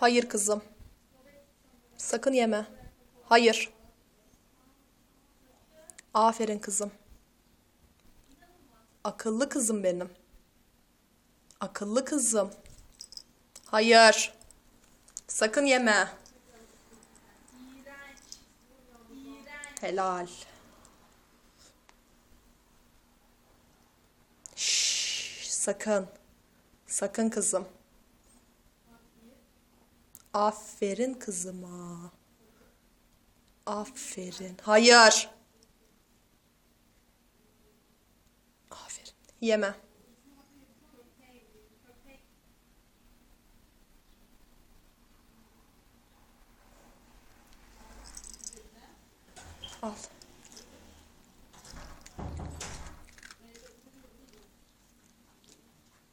Hayır kızım. Sakın yeme. Hayır. Aferin kızım. Akıllı kızım benim. Akıllı kızım. Hayır. Sakın yeme. Helal. Şşş, sakın. Sakın kızım. Aferin kızıma. Aferin. Hayır. Aferin. Yeme. Al.